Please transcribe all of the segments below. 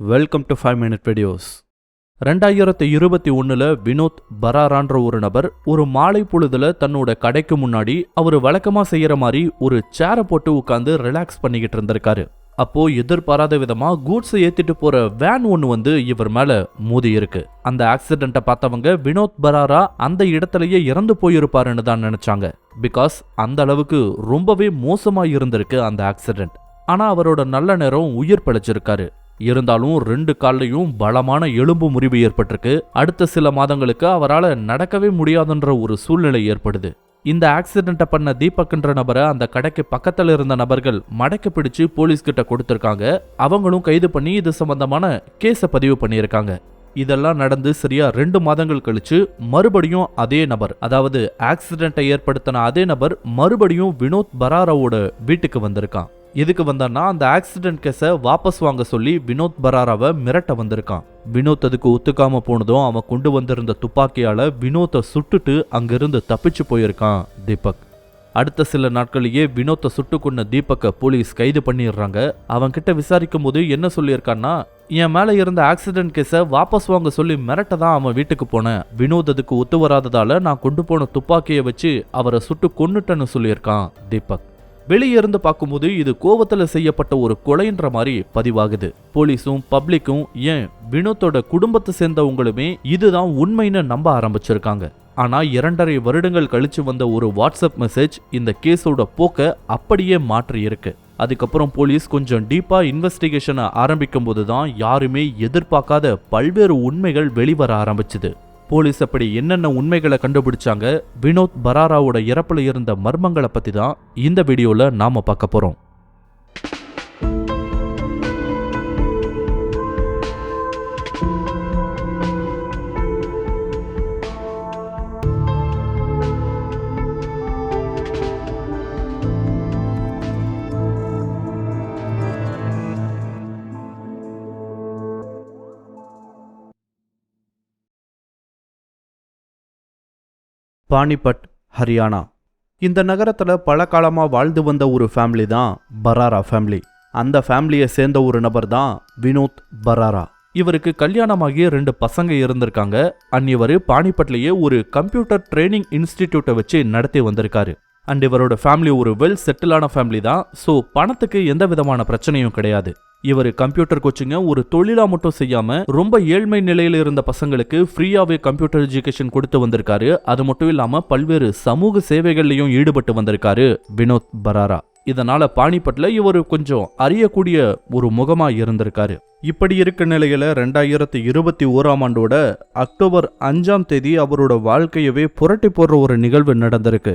Welcome to five minute videos ரெண்டாயிரத்தி இருபத்தி ஒன்னுல வினோத் பராரான்ற ஒரு நபர் ஒரு மாலை பொழுதுல தன்னோட கடைக்கு முன்னாடி அவர் வழக்கமாக செய்கிற மாதிரி ஒரு சேரை போட்டு உட்காந்து ரிலாக்ஸ் பண்ணிக்கிட்டு இருந்திருக்காரு. அப்போ எதிர்பாராத விதமா கூட்ஸை ஏத்திட்டு போற வேன் ஒன்று வந்து இவர் மேல மோதி இருக்கு. அந்த ஆக்சிடென்ட்டை பார்த்தவங்க வினோத் பராரா அந்த இடத்துலயே இறந்து போயிருப்பாருன்னு தான் நினைச்சாங்க. பிகாஸ் அந்த அளவுக்கு ரொம்பவே மோசமா இருந்திருக்கு அந்த ஆக்சிடென்ட் ஆனா அவரோட நல்ல நேரம் உயிர் பிழைச்சிருக்காரு. இருந்தாலும் ரெண்டு கால்லையும் பலமான எலும்பு முறிவு ஏற்பட்டிருக்கு. அடுத்த சில மாதங்களுக்கு அவரால் நடக்கவே முடியாதுன்ற ஒரு சூழ்நிலை ஏற்படுது. இந்த ஆக்சிடென்ட்டை பண்ண தீபக்ன்ற நபரை அந்த கடைக்கு பக்கத்தில் இருந்த நபர்கள் மடக்கி பிடிச்சு போலீஸ்கிட்ட கொடுத்துருக்காங்க. அவங்களும் கைது பண்ணி இது சம்பந்தமான கேஸை பதிவு பண்ணியிருக்காங்க. இதெல்லாம் நடந்து சரியா ரெண்டு மாதங்கள் கழிச்சு மறுபடியும் அதே நபர் அதாவது ஆக்சிடென்ட்டை ஏற்படுத்தின அதே நபர் மறுபடியும் வினோத் பராராவோட வீட்டுக்கு வந்திருக்கான். எதுக்கு வந்தான்னா அந்த ஆக்சிடென்ட் கேஸை வாபஸ் வாங்க சொல்லி வினோத் பராராவை மிரட்ட வந்திருக்கான். வினோத் அதுக்கு ஒத்துக்காம போனதும் அவன் கொண்டு வந்திருந்த துப்பாக்கியால வினோத்தை சுட்டுட்டு அங்கிருந்து தப்பிச்சு போயிருக்கான் தீபக். அடுத்த சில நாட்களையே வினோத்தை சுட்டு கொண்ட தீபக்கை போலீஸ் கைது பண்ணிடுறாங்க. அவன் கிட்ட விசாரிக்கும் போது என்ன சொல்லியிருக்கான்னா என் மேலே இருந்த ஆக்சிடென்ட் கேஸை வாபஸ் வாங்க சொல்லி மிரட்ட தான் அவன் வீட்டுக்கு போனேன். வினோத் அதுக்கு ஒத்து வராததால நான் கொண்டு போன துப்பாக்கியை வச்சு அவரை சுட்டு கொன்னுட்டேன்னு சொல்லியிருக்கான் தீபக். வெளியே இருந்து பார்க்கும்போது இது கோவத்தில் செய்யப்பட்ட ஒரு கொலைன்ற மாதிரி பதிவாகுது. போலீஸும் பப்ளிக்கும் ஏன் வினோத்தோட குடும்பத்தை சேர்ந்தவங்களுமே இதுதான் உண்மைன்னு நம்ப ஆரம்பிச்சிருக்காங்க. ஆனா இரண்டரை வருடங்கள் கழிச்சு வந்த ஒரு வாட்ஸ்அப் மெசேஜ் இந்த கேஸோட போக்க அப்படியே மாற்றி இருக்கு. அதுக்கப்புறம் போலீஸ் கொஞ்சம் டீப்பா இன்வெஸ்டிகேஷனை ஆரம்பிக்கும் போது தான் யாருமே எதிர்பார்க்காத பல்வேறு உண்மைகள் வெளிவர ஆரம்பிச்சுது. போலீஸ் அப்படி என்னென்ன உண்மைகளை கண்டுபிடிச்சாங்க வினோத் பராராவோட இறப்புல இருந்த மர்மங்களை பற்றி தான் இந்த வீடியோவில் நாம பார்க்க போகிறோம் பானிபட் ஹரியானா. இந்த நகரத்தில் பல காலமாக வாழ்ந்து வந்த ஒரு ஃபேமிலி தான் பராரா ஃபேமிலி அந்த ஃபேமிலியை சேர்ந்த ஒரு நபர் தான் வினோத் பராரா. இவருக்கு கல்யாணமாகி ரெண்டு பசங்க இருந்திருக்காங்க. அண்ட் இவர் பானிபட்லயே ஒரு கம்ப்யூட்டர் ட்ரைனிங் இன்ஸ்டிடியூட்டை வச்சு நடத்தி வந்திருக்காரு. அண்ட் இவரோட ஃபேமிலி ஒரு வெல் செட்டிலான ஃபேமிலி தான். ஸோ பணத்துக்கு எந்த விதமான பிரச்சனையும் கிடையாது. இவர் கம்ப்யூட்டர் கோச்சிங்க ஒரு தொழிலா மட்டும் செய்யாம ரொம்ப ஏழ்மை நிலையில இருந்த பசங்களுக்கு ஃப்ரீயாவே கம்ப்யூட்டர் எஜுகேஷன் கொடுத்து வந்திருக்காரு. அது மட்டும் இல்லாம பல்வேறு சமூக சேவைகள்லையும் ஈடுபட்டு வந்திருக்காரு வினோத் பராரா. இதனால பாணிபட்ல இவர் கொஞ்சம் அறியக்கூடிய ஒரு முகமா இருந்திருக்காரு. இப்படி இருக்க நிலையில ரெண்டாயிரத்தி இருபத்தி ஓராம் ஆண்டோட அக்டோபர் அஞ்சாம் தேதி அவரோட வாழ்க்கையவே புரட்டி போடுற ஒரு நிகழ்வு நடந்திருக்கு.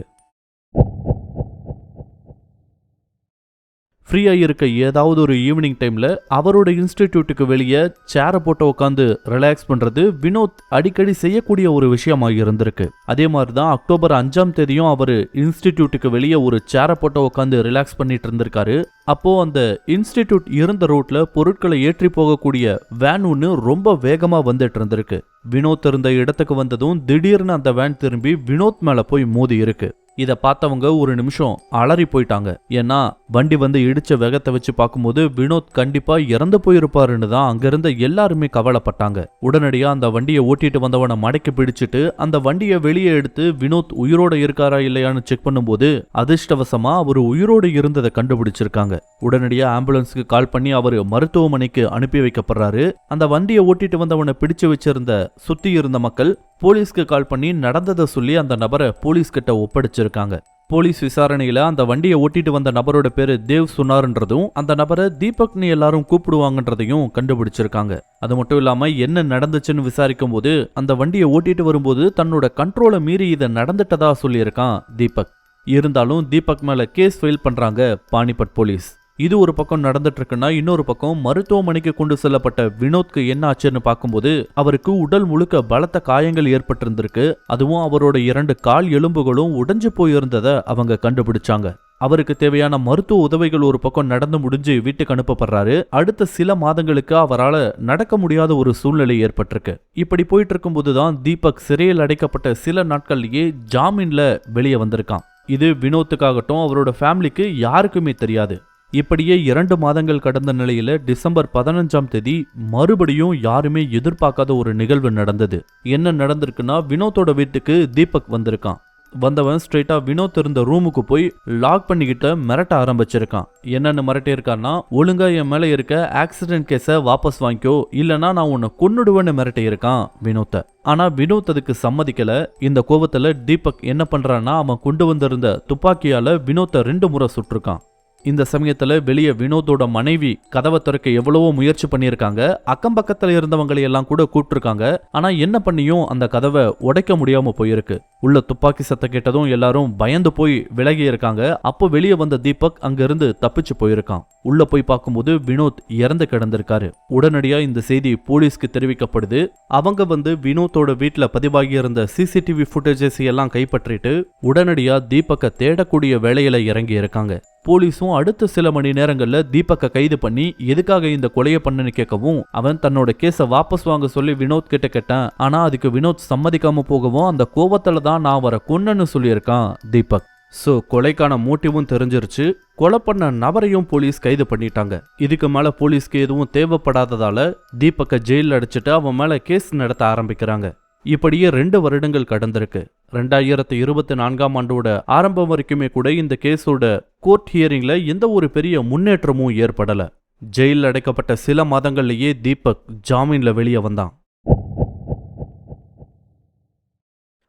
ஃப்ரீயாக இருக்க ஏதாவது ஒரு ஈவினிங் டைமில் அவரோட இன்ஸ்டிடியூட்டுக்கு வெளியே சேரை போட்டு உட்காந்து ரிலாக்ஸ் பண்ணுறது வினோத் அடிக்கடி செய்யக்கூடிய ஒரு விஷயமாக இருந்திருக்கு. அதே மாதிரி தான் அக்டோபர் அஞ்சாம் தேதியும் அவர் இன்ஸ்டிடியூட்டுக்கு வெளியே ஒரு சேரை போட்டு உட்காந்து ரிலாக்ஸ் பண்ணிட்டு இருந்திருக்காரு. அப்போ அந்த இன்ஸ்டிடியூட் இருந்த ரோட்ல பொருட்களை ஏற்றி போகக்கூடிய வேன் ஒன்று ரொம்ப வேகமாக வந்துட்டு இருந்திருக்கு. வினோத் இருந்த இடத்துக்கு வந்ததும் திடீர்னு அந்த வேன் திரும்பி வினோத் மேல போய் மோதி இருக்கு. இதை பார்த்தவங்க ஒரு நிமிஷம் அலறி போயிட்டாங்க. ஏன்னா வண்டி வந்து இடிச்ச வேகத்தை வச்சு பார்க்கும்போது வினோத் கண்டிப்பா இறந்து போயிருப்பாருன்னு தான் அங்கிருந்த எல்லாருமே கவலைப்பட்டாங்க. உடனடியா அந்த வண்டியை ஓட்டிட்டு வந்தவனை மடக்கி பிடிச்சிட்டு அந்த வண்டியை வெளியே எடுத்து வினோத் உயிரோட இருக்காரா இல்லையான்னு செக் பண்ணும்போது அதிர்ஷ்டவசமா அவர் உயிரோடு இருந்ததை கண்டுபிடிச்சிருக்காங்க. உடனடியா ஆம்புலன்ஸுக்கு கால் பண்ணி அவர் மருத்துவமனைக்கு அனுப்பி வைக்கப்படுறாரு. அந்த வண்டியை ஓட்டிட்டு வந்தவனை பிடிச்சு வச்சிருந்த சுத்தி இருந்த மக்கள் போலீஸ்க்கு கால் பண்ணி நடந்ததை சொல்லி அந்த நபரை போலீஸ் கிட்ட ஒப்படைச்சிருக்காங்க. இருக்காங்க. போலீஸ் விசாரணையில அந்த வண்டியை ஓட்டிட்டு வந்த நபரோட பேரு தேவ் சொன்னார்ன்றதும் அந்த நபரை தீபக்னு எல்லாரும் கூப்பிடுவாங்கன்றதையும் கண்டுபிடிச்சிருக்காங்க. அது மட்டும் இல்லாம என்ன நடந்துச்சுன்னு விசாரிக்கும் போது அந்த வண்டியை ஓட்டிட்டு வரும்போது தன்னோட கண்ட்ரோலை மீறி இதை நடந்துட்டதா சொல்லியிருக்கான் தீபக். இருந்தாலும் தீபக் மேல கேஸ் ஃபைல் பண்றாங்க பானிபட் போலீஸ். இது ஒரு பக்கம் நடந்துட்டு இருக்குன்னா இன்னொரு பக்கம் மருத்துவமனைக்கு கொண்டு செல்லப்பட்ட வினோத்க்கு என்ன ஆச்சுன்னு பார்க்கும்போது அவருக்கு உடல் முழுக்க பலத்த காயங்கள் ஏற்பட்டிருந்திருக்கு. அதுவும் அவரோட இரண்டு கால் எலும்புகளும் உடைஞ்சு போயிருந்ததை அவங்க கண்டுபிடிச்சாங்க. அவருக்கு தேவையான மருத்துவ உதவிகள் ஒரு பக்கம் நடந்து முடிஞ்சு வீட்டுக்கு அனுப்பப்படுறாரு. அடுத்த சில மாதங்களுக்கு அவரால் நடக்க முடியாத ஒரு சூழ்நிலை ஏற்பட்டிருக்கு. இப்படி போயிட்டு இருக்கும்போது தான் தீபக் சிறையில் அடைக்கப்பட்ட சில நாட்கள்லேயே ஜாமீன்ல வெளியே வந்திருக்கான். இது வினோத்துக்காகட்டும் அவரோட ஃபேமிலிக்கு யாருக்குமே தெரியாது. இப்படியே இரண்டு மாதங்கள் கடந்த நிலையில டிசம்பர் பதினஞ்சாம் தேதி மறுபடியும் யாருமே எதிர்பார்க்காத ஒரு நிகழ்வு நடந்தது. என்ன நடந்திருக்குன்னா வினோத்தோட வீட்டுக்கு தீபக் வந்திருக்கான். வந்தவன் ஸ்ட்ரெயிட்டா வினோத் இருந்த ரூமுக்கு போய் லாக் பண்ணிக்கிட்ட மிரட்ட ஆரம்பிச்சிருக்கான். என்னன்னு மிரட்டியிருக்கான்னா ஒழுங்கா என் மேல இருக்க ஆக்சிடென்ட் கேஸை வாபஸ் வாங்கிக்கோ இல்லனா நான் உன்னை கொன்னுடுவேன்னு மிரட்டியிருக்கான் வினோத்தை. ஆனா வினோத் அதுக்கு சம்மதிக்கல. இந்த கோபத்துல தீபக் என்ன பண்றான்னா அவன் கொண்டு வந்திருந்த துப்பாக்கியால வினோத்தை ரெண்டு முறை சுட்டிருக்கான். இந்த சமயத்துல வெளியே வினோதோட மனைவி கதவை திறக்க எவ்வளவோ முயற்சி பண்ணியிருக்காங்க. அக்கம் பக்கத்துல இருந்தவங்களை எல்லாம் கூட கூப்பிட்டுருக்காங்க. ஆனா என்ன பண்ணியும் அந்த கதவை உடைக்க முடியாம போயிருக்கு. உள்ள துப்பாக்கி சத்தம் கேட்டதும் எல்லாரும் பயந்து போய் விலகி இருக்காங்க. அப்போ வெளியே வந்த தீபக் அங்கிருந்து தப்பிச்சு போயிருக்கான். உள்ள போய் பார்க்கும்போது வினோத் இறந்து கிடந்திருக்காரு. உடனடியா இந்த செய்தி போலீஸ்க்கு தெரிவிக்கப்படுது. அவங்க வந்து வினோத்தோட வீட்டில் பதிவாகி இருந்த சிசிடிவி ஃபுட்டேஜஸ் எல்லாம் கைப்பற்றிட்டு உடனடியா தீபக்கை தேடக்கூடிய வேலையில இறங்கி இருக்காங்க. போலீஸும் அடுத்த சில மணி நேரங்களில் தீபக்கை கைது பண்ணி எதுக்காக இந்த கொலையை பண்ணனு கேட்கவும் அவன் தன்னோட கேஸை வாபஸ் வாங்க சொல்லி வினோத் கிட்ட கேட்டான். ஆனா அதுக்கு வினோத் சம்மதிக்காம போகவும் அந்த கோபத்துல தான் நான் வர கொன்னன்னு சொல்லியிருக்கான் தீபக். ஸோ கொலைக்கான மோட்டிவும் தெரிஞ்சிருச்சு. கொலை பண்ண நபரையும் போலீஸ் கைது பண்ணிட்டாங்க. இதுக்கு மேலே போலீஸ்க்கு எதுவும் தேவைப்படாததால தீபக்கை ஜெயிலில் அடிச்சுட்டு அவன் மேலே கேஸ் நடத்த ஆரம்பிக்கிறாங்க. இப்படியே ரெண்டு வருடங்கள் கடந்திருக்கு. ரெண்டாயிரத்து இருபத்தி நான்காம் ஆண்டோட ஆரம்பம் வரைக்குமே கூட இந்த கேஸோட கோர்ட் ஹியரிங்ல எந்த ஒரு பெரிய முன்னேற்றமும் ஏற்படல. ஜெயிலில் அடைக்கப்பட்ட சில மாதங்கள்லேயே தீபக் ஜாமீன்ல வெளியே வந்தான்.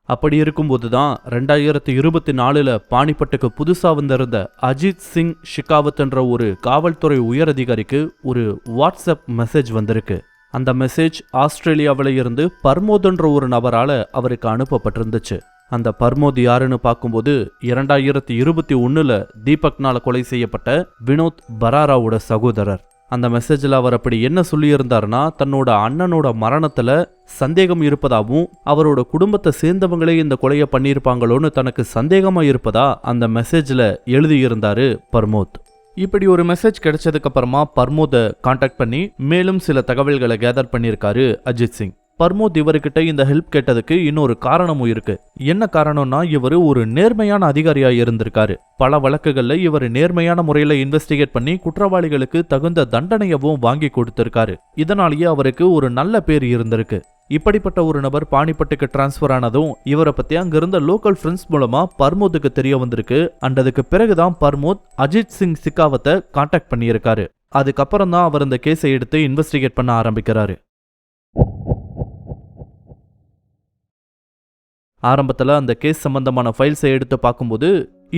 அப்படி இருக்கும்போது தான் ரெண்டாயிரத்து இருபத்தி நாலுல பாணிப்பட்டுக்கு புதுசா வந்திருந்த அஜித் சிங் ஷிகாவத் என்ற ஒரு காவல்துறை உயரதிகாரிக்கு ஒரு வாட்ஸ்அப் மெசேஜ் வந்திருக்கு. அந்த மெசேஜ் ஆஸ்திரேலியாவில் இருந்து பர்மோதுன்ற ஒரு நபரால் அவருக்கு அனுப்பப்பட்டிருந்துச்சு. அந்த பர்மோத் யாருன்னு பார்க்கும்போது இரண்டாயிரத்தி இருபத்தி ஒன்றில் தீபக்னால கொலை செய்யப்பட்ட வினோத் பராராவோட சகோதரர். அந்த மெசேஜில் அவர் அப்படி என்ன சொல்லியிருந்தாருன்னா தன்னோட அண்ணனோட மரணத்தில் சந்தேகம் இருப்பதாகவும் அவரோட குடும்பத்தை சேர்ந்தவங்களே இந்த கொலையை பண்ணியிருப்பாங்களோன்னு தனக்கு சந்தேகமாக இருப்பதா அந்த மெசேஜில் எழுதியிருந்தாரு பர்மோத். இப்படி ஒரு மெசேஜ் கிடைச்சதுக்கு அப்புறமா பர்மோதை காண்டாக்ட் பண்ணி மேலும் சில தகவல்களை கேதர் பண்ணியிருக்காரு அஜித் சிங். பர்மோத் இவர்கிட்ட இந்த ஹெல்ப் கேட்டதுக்கு இன்னொரு காரணமும் இருக்கு. என்ன காரணம்னா இவர் ஒரு நேர்மையான அதிகாரியா இருந்திருக்காரு. பல வழக்குகள்ல இவர் நேர்மையான முறையில இன்வெஸ்டிகேட் பண்ணி குற்றவாளிகளுக்கு தகுந்த தண்டனையவும் வாங்கி கொடுத்திருக்காரு. இதனாலேயே அவருக்கு ஒரு நல்ல பேர் இருந்திருக்கு. இப்படிப்பட்ட ஒரு நபர் பானிப்பட்டுக்கு டிரான்ஸ்ஃபர் ஆனதும் இவரை பத்தி அங்கிருந்த லோக்கல் ஃப்ரெண்ட்ஸ் மூலமா பர்மோத்துக்கு தெரிய வந்திருக்கு. அண்ட் அதுக்கு பிறகுதான் பர்மோத் அஜித் சிங் சிக்காவத்தை காண்டாக்ட் பண்ணியிருக்காரு. அதுக்கப்புறம் தான் அவர் இந்த கேஸை எடுத்து இன்வெஸ்டிகேட் பண்ண ஆரம்பிக்கிறாரு. ஆரம்பத்தில் அந்த கேஸ் சம்பந்தமான ஃபைல்ஸை எடுத்து பார்க்கும்போது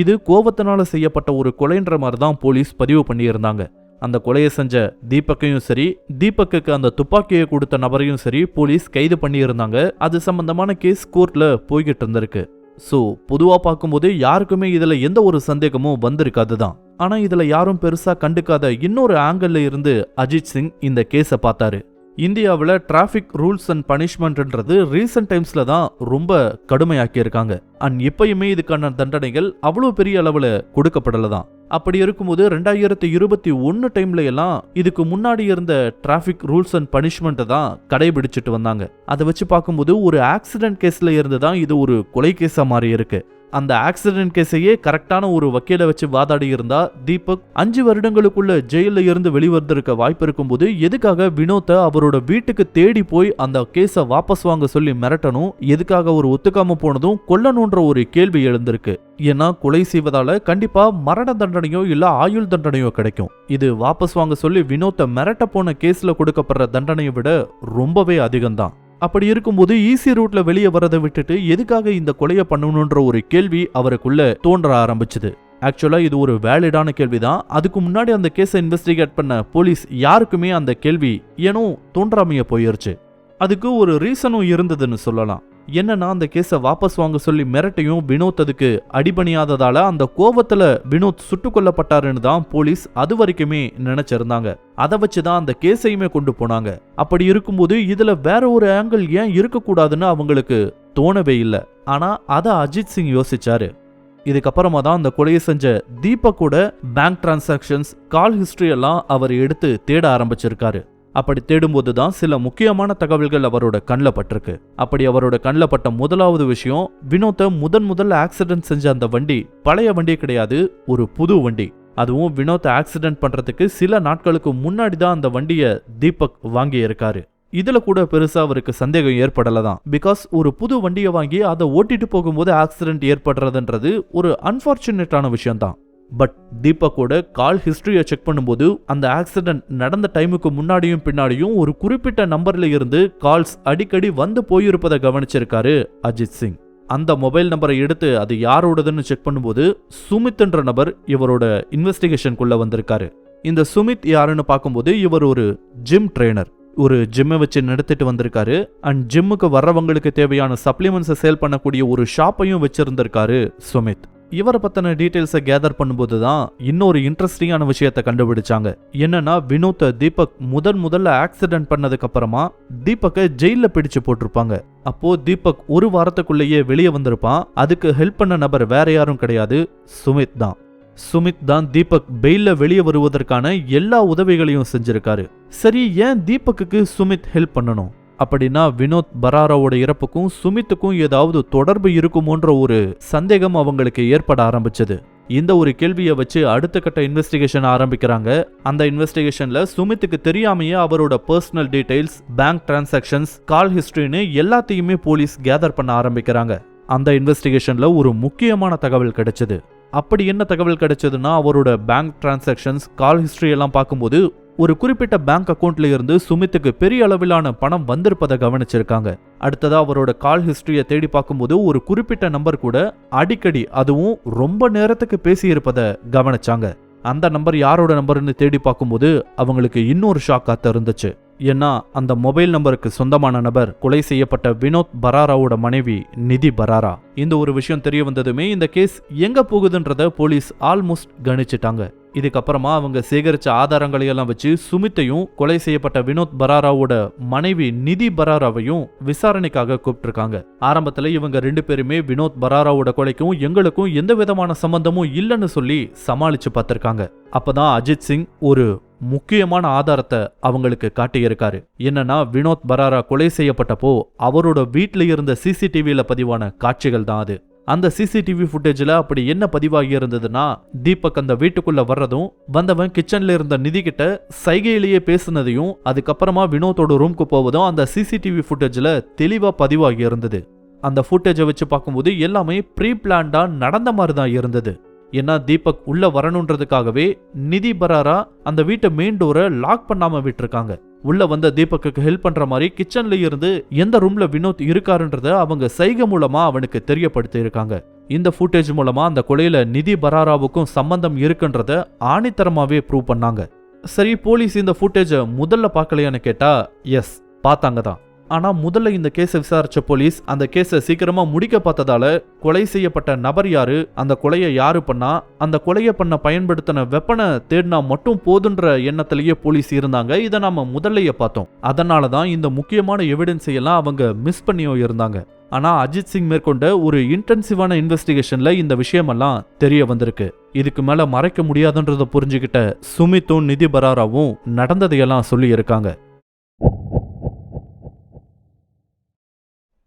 இது கோபத்தினால செய்யப்பட்ட ஒரு கொலைன்ற மாதிரி தான் போலீஸ் பதிவு பண்ணியிருந்தாங்க. அந்த கொலையை செஞ்ச தீபக்கையும் சரி தீபக்குக்கு அந்த துப்பாக்கியை கொடுத்த நபரையும் சரி போலீஸ் கைது பண்ணியிருந்தாங்க. அது சம்பந்தமான கேஸ் கோர்ட்ல போய்கிட்டு இருந்திருக்கு. ஸோ பொதுவாக பார்க்கும்போது யாருக்குமே இதில் எந்த ஒரு சந்தேகமும் வந்திருக்காது தான். ஆனால் இதில் யாரும் பெருசாக கண்டுக்காத இன்னொரு ஆங்கிள் இருந்து அஜித் சிங் இந்த கேஸை பார்த்தாரு. இந்தியாவில் டிராஃபிக் ரூல்ஸ் அண்ட் பனிஷ்மெண்ட்ன்றது ரீசெண்ட் டைம்ஸில் தான் ரொம்ப கடுமையாக்கியிருக்காங்க. அண்ட் இப்பயுமே இதுக்கான தண்டனைகள் அவ்வளோ பெரிய அளவில் கொடுக்கப்படலை தான். அப்படி இருக்கும்போது ரெண்டாயிரத்தி இருபத்தி ஒன்று டைம்ல எல்லாம் இதுக்கு முன்னாடி இருந்த டிராஃபிக் ரூல்ஸ் அண்ட் பனிஷ்மெண்ட்டை தான் கடைபிடிச்சிட்டு வந்தாங்க. அதை வச்சு பார்க்கும்போது ஒரு ஆக்சிடென்ட் கேஸில் இருந்து தான் இது ஒரு கொலை கேஸாக மாறி இருக்குது அந்த ஆக்சிடென்ட் கேஸையே கரெக்டான ஒரு வக்கீலை வச்சு வாதாடி இருந்தா தீபக் அஞ்சு வருடங்களுக்குள்ள ஜெயில இருந்து வெளிவந்திருக்க வாய்ப்பு இருக்கும்போது எதுக்காக வினோத்தை அவரோட வீட்டுக்கு தேடி போய் அந்த கேஸை வாபஸ் வாங்க சொல்லி மிரட்டணும்? எதுக்காக அவர் ஒத்துக்காம போனதும் கொல்லணுன்ற ஒரு கேள்வி எழுந்திருக்கு. ஏன்னா கொலை செய்வதால கண்டிப்பா மரண தண்டனையோ இல்ல ஆயுள் தண்டனையோ கிடைக்கும். இது வாபஸ் வாங்க சொல்லி வினோத்தை மிரட்ட போன கேஸ்ல கொடுக்கப்படுற தண்டனையை விட ரொம்பவே அதிகம்தான். அப்படி இருக்கும்போது ஈஸி ரூட்ல வெளியே வரதை விட்டுட்டு எதுக்காக இந்த கொலையை பண்ணணுன்ற ஒரு கேள்வி அவருக்குள்ள தோன்ற ஆரம்பிச்சது. ஆக்சுவலாக இது ஒரு வேலிடான கேள்விதான். அதுக்கு முன்னாடி அந்த கேஸை இன்வெஸ்டிகேட் பண்ண போலீஸ் யாருக்குமே அந்த கேள்வி ஏனோ தோன்றாமைய போயிருச்சு. அதுக்கு ஒரு ரீசனும் இருந்ததுன்னு சொல்லலாம். என்னன்னா அந்த கேஸை வாபஸ் வாங்க சொல்லி மிரட்டையும் வினோத் அதுக்கு அடிபணியாததால அந்த கோவத்துல வினோத் சுட்டு கொல்லப்பட்டாருன்னு தான் போலீஸ் அது வரைக்குமே நினைச்சிருந்தாங்க. அதை வச்சு தான் அந்த கேஸையுமே கொண்டு போனாங்க. அப்படி இருக்கும்போது இதுல வேற ஒரு ஆங்கிள் ஏன் இருக்கக்கூடாதுன்னு அவங்களுக்கு தோணவே இல்லை. ஆனா அதை அஜித் சிங் யோசிச்சாரு. இதுக்கப்புறமா தான் அந்த கொலையை செஞ்ச தீபக்கோட பேங்க் டிரான்சாக்ஷன்ஸ் கால் ஹிஸ்டரி எல்லாம் அவர் எடுத்து தேட ஆரம்பிச்சிருக்காரு. அப்படி தேடும்போது தான் சில முக்கியமான தகவல்கள் அவரோட கண்ணில் பட்டிருக்கு. அப்படி அவரோட கண்ணில் பட்ட முதலாவது விஷயம் வினோத்தை முதன் முதல்ல ஆக்சிடென்ட் செஞ்ச அந்த வண்டி பழைய வண்டி கிடையாது ஒரு புது வண்டி. அதுவும் வினோத் ஆக்சிடென்ட் பண்றதுக்கு சில நாட்களுக்கு முன்னாடி தான் அந்த வண்டியை தீபக் வாங்கி இருக்காரு இதுல கூட பெருசா அவருக்கு சந்தேகம் ஏற்படல தான் பிகாஸ் ஒரு புது வண்டியை வாங்கி அதை ஓட்டிட்டு போகும்போது ஆக்சிடென்ட் ஏற்படுறதுன்றது ஒரு அன்பார்ச்சுனேட்டான விஷயம் தான் பட் தீபக்கோட கால் ஹிஸ்ட்ரியை செக் பண்ணும்போது அந்த ஆக்சிடென்ட் நடந்த டைமுக்கு முன்னாடியும் பின்னாடியும் ஒரு குறிப்பிட்ட நம்பர்ல இருந்து கால்ஸ் அடிக்கடி வந்து போயிருப்பதை கவனிச்சிருக்காரு அஜித் சிங். அந்த மொபைல் நம்பரை எடுத்து அது யாரோடதுன்னு செக் பண்ணும்போது சுமித்ன்ற நபர் இவரோட இன்வெஸ்டிகேஷனுக்குள்ள வந்திருக்காரு. இந்த சுமித் யாருன்னு பார்க்கும்போது இவர் ஒரு ஜிம் ட்ரெய்னர் ஒரு ஜிம்மை வச்சு நடத்திட்டு வந்திருக்காரு. அண்ட் ஜிம்முக்கு வர்றவங்களுக்கு தேவையான சப்ளிமெண்ட்ஸை சேல் பண்ணக்கூடிய ஒரு ஷாப்பையும் வச்சிருந்திருக்காரு சுமித். இவரை பத்தின டீடைல்ஸை கேதர் பண்ணும்போது தான் இன்னொரு இன்ட்ரெஸ்டிங்கான விஷயத்தை கண்டுபிடிச்சாங்க. என்னன்னா வினோத்தை தீபக் முதன் முதல்ல ஆக்சிடென்ட் பண்ணதுக்கு அப்புறமா தீபக்கை ஜெயில பிடிச்சு போட்டிருப்பாங்க. அப்போ தீபக் ஒரு வாரத்துக்குள்ளேயே வெளியே வந்திருப்பான். அதுக்கு ஹெல்ப் பண்ண நபர் வேற யாரும் கிடையாது சுமித் தான். சுமித் தான் தீபக் பெயில்ல வெளியே வருவதற்கான எல்லா உதவிகளையும் செஞ்சிருக்காரு. சரி ஏன் தீபக்குக்கு சுமித் ஹெல்ப் பண்ணணும்? அப்படின்னா வினோத் பராராவோட இறப்புக்கும் சுமித்துக்கும் ஏதாவது தொடர்பு இருக்குமோன்ற ஒரு சந்தேகம் அவங்களுக்கு ஏற்பட ஆரம்பிச்சது. இந்த ஒரு கேள்வியை வச்சு அடுத்த கட்ட இன்வெஸ்டிகேஷன் ஆரம்பிக்கிறாங்க. அந்த இன்வெஸ்டிகேஷன்ல சுமித்துக்கு தெரியாமையே அவரோட personal details bank transactions call ஹிஸ்டரின்னு எல்லாத்தையுமே போலீஸ் கேதர் பண்ண ஆரம்பிக்கிறாங்க. அந்த இன்வெஸ்டிகேஷன்ல ஒரு முக்கியமான தகவல் கிடைச்சது. அப்படி என்ன தகவல் கிடைச்சதுன்னா அவரோட பேங்க் டிரான்சாக்ஷன்ஸ் கால் ஹிஸ்டரி எல்லாம் பார்க்கும்போது ஒரு குறிப்பிட்ட பேங்க் அக்கவுண்ட்ல இருந்து சுமித்துக்கு பெரிய அளவிலான பணம் வந்திருப்பதை கவனிச்சிருக்காங்க. அடுத்ததா அவரோட கால் ஹிஸ்டரியை தேடி பார்க்கும்போது ஒரு குறிப்பிட்ட நம்பர் கூட அடிக்கடி அதுவும் ரொம்ப நேரத்துக்கு பேசியிருப்பதை கவனிச்சாங்க. அந்த நம்பர் யாரோட நம்பர்னு தேடி பார்க்கும்போது அவங்களுக்கு இன்னொரு ஷாக்காத்த இருந்துச்சு ஏன்னா அந்த மொபைல் நம்பருக்கு சொந்தமான நபர் கொலை செய்யப்பட்ட வினோத் பராராவோட மனைவி நிதி பராரா. இந்த ஒரு விஷயம் தெரிய வந்ததுமே இந்த கேஸ் எங்க போகுதுன்றத போலீஸ் ஆல்மோஸ்ட் கணிச்சிட்டாங்க. இதுக்கப்புறமா அவங்க சேகரித்த ஆதாரங்களை எல்லாம் வச்சு சுமித்தையும் கொலை செய்யப்பட்ட வினோத் பராராவோட மனைவி நிதி பராராவையும் விசாரணைக்காக கூப்பிட்டுருக்காங்க. ஆரம்பத்தில் இவங்க ரெண்டு பேருமே வினோத் பராராவோட கொலைக்கும் எங்களுக்கும் எந்த விதமான சம்பந்தமும் இல்லைன்னு சொல்லி சமாளிச்சு பார்த்துருக்காங்க. அப்பதான் அஜித் சிங் ஒரு முக்கியமான ஆதாரத்தை அவங்களுக்கு காட்டியிருக்காரு. என்னன்னா வினோத் பராரா கொலை செய்யப்பட்டப்போ அவரோட வீட்டில் இருந்த சிசிடிவியில பதிவான காட்சிகள் தான் அது. அந்த சிசிடிவி ஃபுட்டேஜில் அப்படி என்ன பதிவாகி இருந்ததுன்னா தீபக் அந்த வீட்டுக்குள்ள வர்றதும் வந்தவன் கிச்சன்ல இருந்த நிதி கிட்ட சைகையிலேயே பேசுனதையும் அதுக்கப்புறமா வினோத்தோட ரூம்க்கு போவதும் அந்த சிசிடிவி ஃபுட்டேஜில் தெளிவாக பதிவாகி இருந்தது. அந்த ஃபுட்டேஜை வச்சு பார்க்கும்போது எல்லாமே ப்ரீ பிளான்டாக நடந்த மாதிரி தான் இருந்தது. ஏன்னா தீபக் உள்ள வரணுன்றதுக்காகவே நிதி பராரா அந்த வீட்டை மெயின் டோரை லாக் பண்ணாம விட்டுருக்காங்க. உள்ள வந்த தீபக்கு ஹெல்ப் பண்ற மாதிரி கிச்சன்ல இருந்து எந்த ரூம்ல வினோத் இருக்காருன்றத அவங்க சைகை மூலமா அவனுக்கு தெரியப்படுத்தி இருக்காங்க. இந்த ஃபுட்டேஜ் மூலமா அந்த கொலையில நிதி பராராவுக்கும் சம்பந்தம் இருக்குன்றத ஆணித்தரமாவே ப்ரூவ் பண்ணாங்க. சரி போலீஸ் இந்த ஃபுட்டேஜை முதல்ல பார்க்கலையான்னு கேட்டா எஸ் பார்த்தாங்க தான். ஆனால் முதல்ல இந்த கேஸை விசாரித்த போலீஸ் அந்த கேஸை சீக்கிரமாக முடிக்க பார்த்ததால கொலை செய்யப்பட்ட நபர் யாரு அந்த கொலையை யாரு பண்ணா அந்த கொலையை பண்ண பயன்படுத்தின வெப்பனை தேடினா மட்டும் போதுன்ற எண்ணத்திலேயே போலீஸ் இருந்தாங்க. இதை நாம முதல்லையே பார்த்தோம். அதனால தான் இந்த முக்கியமான எவிடன்ஸை எல்லாம் அவங்க மிஸ் பண்ணியோ இருந்தாங்க. ஆனால் அஜித் சிங் மேற்கொண்ட ஒரு இன்டென்சிவான இன்வெஸ்டிகேஷனில் இந்த விஷயமெல்லாம் தெரிய வந்திருக்கு. இதுக்கு மேலே மறைக்க முடியாதுன்றதை புரிஞ்சுக்கிட்ட சுமித்தும் நிதி பராராவும் நடந்ததையெல்லாம் சொல்லியிருக்காங்க.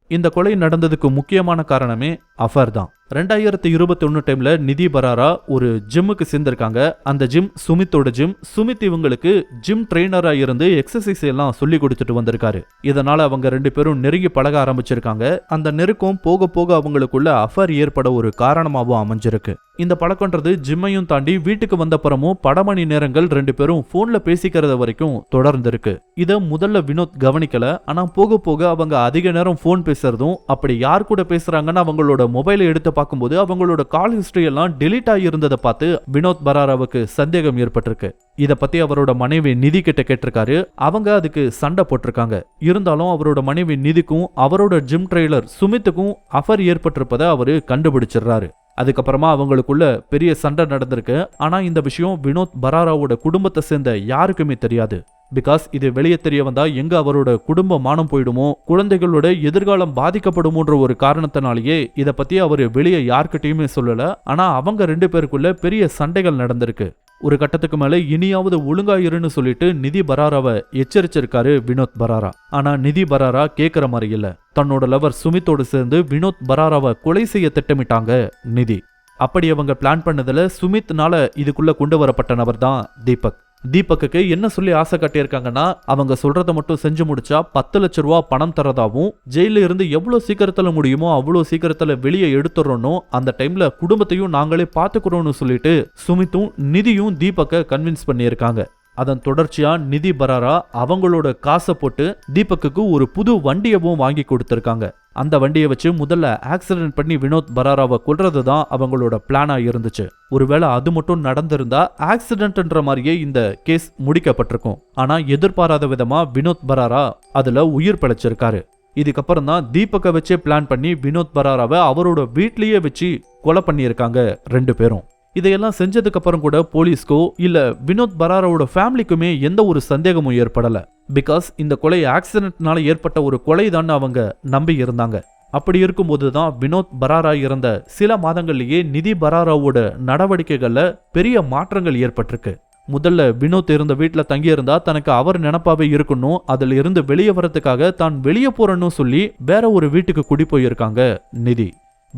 இந்த கொலை நடந்ததுக்கு முக்கியமான காரணமே அஃபர் தான். ரெண்டாயிரத்தி இருபத்தி ஒன்று டைம்ல நிதி பராரா ஒரு ஜிம்முக்கு சேர்ந்திருக்காங்க. அந்த ஜிம் சுமித்தோட ஜிம். சுமித் இவங்களுக்கு ஜிம் ட்ரெயினரா இருந்து எக்ஸசைஸ் எல்லாம் சொல்லி கொடுத்துட்டு வந்திருக்காரு. இதனால அவங்க ரெண்டு பேரும் நெருங்கி பழக ஆரம்பிச்சிருக்காங்க. அந்த நெருக்கம் போக போக அவங்களுக்குள்ள அஃபர் ஏற்பட ஒரு காரணமாகவும் அமைஞ்சிருக்கு. இந்த பழக்கன்றது ஜிம்மையும் தாண்டி வீட்டுக்கு வந்தப்புறமும் பட மணி நேரங்கள் ரெண்டு பேரும் போன்ல பேசிக்கிறத வரைக்கும் தொடர்ந்து இருக்கு முதல்ல வினோத் கவனிக்கல. ஆனா போக போக அவங்க அதிக நேரம் போன் பேசுறதும் அப்படி யார் கூட பேசுறாங்கன்னு அவங்களோட மொபைலை எடுத்து பார்க்கும்போது அவங்களோட கால் ஹிஸ்டரி எல்லாம் டெலீட் ஆகி இருந்ததை பார்த்து வினோத் பராராவுக்கு சந்தேகம் ஏற்பட்டிருக்கு. இதை பத்தி அவரோட மனைவி நிதி கிட்ட கேட்டிருக்காரு. அவங்க அதுக்கு சண்டை போட்டிருக்காங்க. இருந்தாலும் அவரோட மனைவி நிதிக்கும் அவரோட ஜிம் ட்ரெய்லர் சுமித்துக்கும் அஃபர் ஏற்பட்டிருப்பதை அவரு கண்டுபிடிச்சிடுறாரு. அதுக்கப்புறமா அவங்களுக்குள்ள பெரிய சண்டை நடந்திருக்கு. ஆனா இந்த விஷயம் வினோத் பராராவோட குடும்பத்தை சேர்ந்த யாருக்குமே தெரியாது. பிகாஸ் இது வெளியே தெரிய வந்தால் எங்கே அவரோட குடும்ப மானம் போயிடுமோ குழந்தைகளோட எதிர்காலம் பாதிக்கப்படுமோன்ற ஒரு காரணத்தினாலேயே இதை பற்றி அவர் வெளியே யார்கிட்டையுமே சொல்லலை. ஆனால் அவங்க ரெண்டு பேருக்குள்ள பெரிய சண்டைகள் நடந்திருக்கு. ஒரு கட்டத்துக்கு மேலே இனியாவது ஒழுங்கா இருன்னு சொல்லிட்டு நிதி பராராவை எச்சரிச்சிருக்காரு வினோத் பராரா. ஆனால் நிதி பராரா கேட்குற மாதிரி இல்லை. தன்னோட லவர் சுமித்தோடு சேர்ந்து வினோத் பராராவை கொலை செய்ய திட்டமிட்டாங்க நிதி. அப்படி அவங்க பிளான் பண்ணதில் சுமித்னால இதுக்குள்ளே கொண்டு வரப்பட்ட நபர் தான் தீபக். தீபக்குக்கு என்ன சொல்லி ஆசை கட்டியிருக்காங்கன்னா அவங்க சொல்றத மட்டும் செஞ்சு முடிச்சா பத்து லட்ச ரூபா பணம் தரதாவும் ஜெயில இருந்து எவ்வளவு சீக்கிரத்துல முடியுமோ அவ்வளவு சீக்கிரத்துல வெளியே எடுத்துறணும் அந்த டைம்ல குடும்பத்தையும் நாங்களே பாத்துக்கிறோம்னு சொல்லிட்டு சுமித்தும் நிதியும் தீபக்க கன்வின்ஸ் பண்ணியிருக்காங்க. அதன் தொடர்ச்சியா நிதி பராரா அவங்களோட காசை போட்டு தீபக்குக்கு ஒரு புது வண்டியவும் வாங்கி கொடுத்துருக்காங்க. அந்த வண்டியை வச்சு முதல்ல ஆக்சிடென்ட் பண்ணி வினோத் பராராவை கொல்றது தான் அவங்களோட பிளானா இருந்துச்சு. ஒருவேளை அது மட்டும் நடந்திருந்தா ஆக்சிடென்ட்ன்ற மாதிரியே இந்த கேஸ் முடிக்கப்பட்டிருக்கும். ஆனா எதிர்பாராத விதமா வினோத் பராரா அதுல உயிர் பிழைச்சிருக்காரு. இதுக்கப்புறம் தான் தீபக்கை வச்சே பிளான் பண்ணி வினோத் பராராவை அவரோட வீட்லயே வச்சு கொலை பண்ணியிருக்காங்க ரெண்டு பேரும். இதையெல்லாம் செஞ்சதுக்கு அப்புறம் கூட போலீஸ்க்கோ இல்ல வினோத் பராராவோட ஃபேமிலிக்குமே எந்த ஒரு சந்தேகமும் ஏற்படல. பிகாஸ் இந்த கொலை ஆக்சிடென்ட்னால ஏற்பட்ட ஒரு கொலை தான் அவங்க நம்பி இருந்தாங்க. அப்படி இருக்கும்போது தான் வினோத் பராரா இறந்த சில மாதங்கள்லேயே நிதி பராராவோட நடவடிக்கைகளில் பெரிய மாற்றங்கள் ஏற்பட்டிருக்கு. முதல்ல வினோத் இருந்த வீட்டில் தங்கியிருந்தா தனக்கு அவர் நினப்பாவே இருக்கணும் அதில் இருந்து வெளியே வரத்துக்காக தான் வெளியே போறேன்னு சொல்லி வேற ஒரு வீட்டுக்கு குடி போயிருக்காங்க நிதி.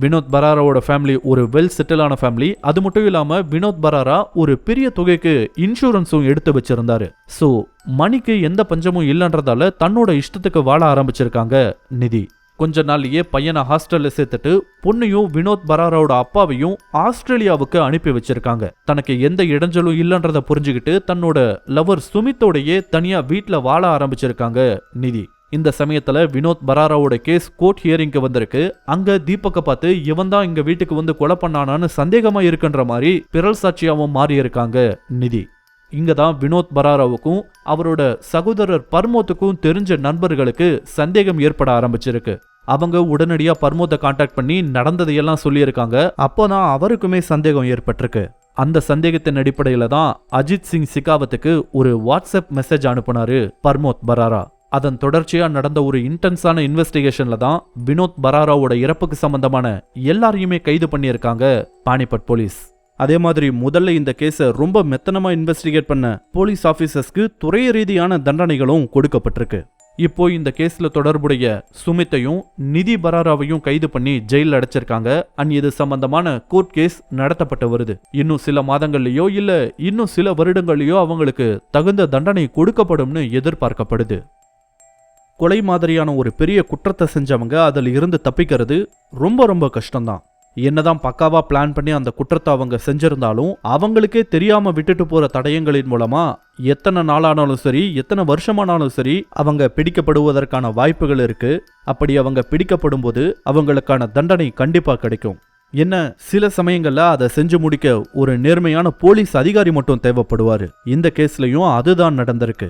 வினோத் பராராவோட ஃபேமிலி ஒரு வெல் செட்டிலான ஃபேமிலி அது மட்டும் இல்லாமல் வினோத் பராரா ஒரு பெரிய தொகைக்கு இன்சூரன்ஸும் எடுத்து வச்சிருந்தாரு. ஸோ மணிக்கு எந்த பஞ்சமும் இல்லைன்றதால தன்னோட இஷ்டத்துக்கு வாழ ஆரம்பிச்சிருக்காங்க நிதி. கொஞ்ச நாள்லயே பையனை ஹாஸ்டல்ல சேர்த்துட்டு பொண்ணையும் வினோத் பராராவோட அப்பாவையும் ஆஸ்திரேலியாவுக்கு அனுப்பி வச்சிருக்காங்க. தனக்கு எந்த இடைஞ்சலும் இல்லைன்றத புரிஞ்சுக்கிட்டு தன்னோட லவர் சுமித்தோடையே தனியா வீட்டில் வாழ ஆரம்பிச்சிருக்காங்க நிதி. இந்த சமயத்தில் வினோத் பராராவோட கேஸ் கோர்ட் ஹியரிங்க்கு வந்திருக்கு. அங்கே தீபக்கை பார்த்து இவன் தான் இங்கே வீட்டுக்கு வந்து கொலை பண்ணானான்னு சந்தேகமாக இருக்குன்ற மாதிரி பிறல் சாட்சியாகவும் மாறியிருக்காங்க நிதி. இங்கே தான் வினோத் பராராவுக்கும் அவரோட சகோதரர் பர்மோத்துக்கும் தெரிஞ்ச நண்பர்களுக்கு சந்தேகம் ஏற்பட ஆரம்பிச்சிருக்கு. அவங்க உடனடியாக பர்மோத்தை காண்டாக்ட் பண்ணி நடந்ததையெல்லாம் சொல்லியிருக்காங்க. அப்போ தான் அவருக்குமே சந்தேகம் ஏற்பட்டிருக்கு. அந்த சந்தேகத்தின் அடிப்படையில் தான் அஜித் சிங் சிகாவத்துக்கு ஒரு வாட்ஸ்அப் மெசேஜ் அனுப்புனாரு பர்மோத் பராரா. அதன் தொடர்ச்சியாக நடந்த ஒரு இன்டென்ஸான இன்வெஸ்டிகேஷனில் தான் வினோத் பராராவோட இறப்புக்கு சம்பந்தமான எல்லாரையுமே கைது பண்ணியிருக்காங்க பானிபட் போலீஸ். அதே மாதிரி முதல்ல இந்த கேஸை ரொம்ப மெத்தனமாக இன்வெஸ்டிகேட் பண்ண போலீஸ் ஆஃபீஸர்ஸ்க்கு துறை ரீதியான தண்டனைகளும் கொடுக்கப்பட்டிருக்கு. இப்போ இந்த கேஸில் தொடர்புடைய சுமித்தையும் நிதி பராராவையும் கைது பண்ணி ஜெயிலில் அடைச்சிருக்காங்க. அண்ட் இது சம்பந்தமான கோர்ட் கேஸ் நடத்தப்பட்டு வருது. இன்னும் சில மாதங்கள்லையோ இல்லை இன்னும் சில வருடங்கள்லையோ அவங்களுக்கு தகுந்த தண்டனை கொடுக்கப்படும்னு எதிர்பார்க்கப்படுது. கொலை மாதிரியான ஒரு பெரிய குற்றத்தை செஞ்சவங்க அதில் இருந்து தப்பிக்கிறது ரொம்ப ரொம்ப கஷ்டம்தான். என்னதான் பக்காவா பிளான் பண்ணி அந்த குற்றத்தை அவங்க செஞ்சிருந்தாலும் அவங்களுக்கே தெரியாம விட்டுட்டு போற தடயங்களின் மூலமா எத்தனை நாளானாலும் சரி எத்தனை வருஷமானாலும் சரி அவங்க பிடிக்கப்படுவதற்கான வாய்ப்புகள் இருக்கு. அப்படி அவங்க பிடிக்கப்படும் போது அவங்களுக்கான தண்டனை கண்டிப்பா கிடைக்கும். என்ன சில சமயங்கள்ல அதை செஞ்சு முடிக்க ஒரு நேர்மையான போலீஸ் அதிகாரி மட்டும் தேவைப்படுவாரு. இந்த கேஸ்லயும் அதுதான் நடந்திருக்கு.